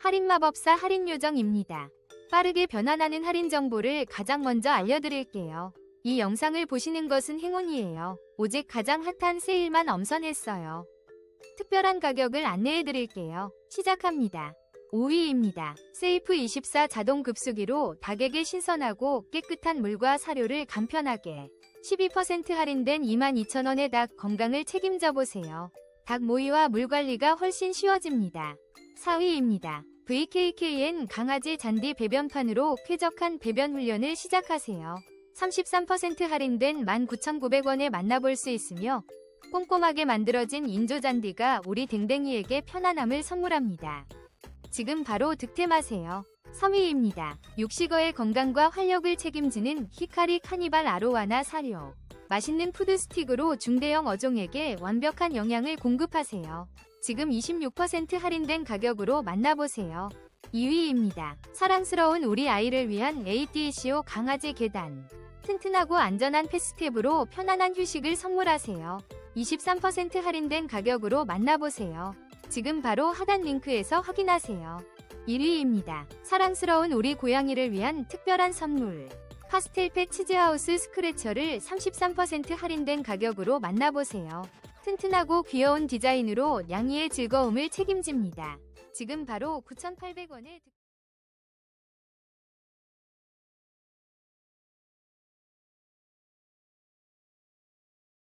할인 마법사 할인 요정입니다. 빠르게 변환하는 할인 정보를 가장 먼저 알려드릴게요. 이 영상을 보시는 것은 행운이에요. 오직 가장 핫한 세일만 엄선했어요. 특별한 가격을 안내해드릴게요. 시작합니다. 5위입니다. 세이프24 자동 급수기로 닭에게 신선하고 깨끗한 물과 사료를 간편하게 12% 할인된 22,000원의 닭 건강을 책임져 보세요. 닭 모이와 물 관리가 훨씬 쉬워집니다. 4위입니다. VKKN 강아지 잔디 배변판으로 쾌적한 배변 훈련을 시작하세요. 33% 할인된 19,900원에 만나볼 수 있으며 꼼꼼하게 만들어진 인조 잔디가 우리 댕댕이에게 편안함을 선물합니다. 지금 바로 득템하세요. 3위입니다. 육식어의 건강과 활력을 책임지는 히카리 카니발 아로와나 사료. 맛있는 푸드스틱으로 중대형 어종에게 완벽한 영양을 공급하세요. 지금 26% 할인된 가격으로 만나보세요. 2위입니다. 사랑스러운 우리 아이를 위한 ADCO 강아지 계단. 튼튼하고 안전한 패스텝으로 편안한 휴식을 선물하세요. 23% 할인된 가격으로 만나보세요. 지금 바로 하단 링크에서 확인하세요. 1위입니다. 사랑스러운 우리 고양이를 위한 특별한 선물. 파스텔펫 치즈하우스 스크래처를 33% 할인된 가격으로 만나보세요. 튼튼하고 귀여운 디자인으로 양이의 즐거움을 책임집니다. 지금 바로 9,800원에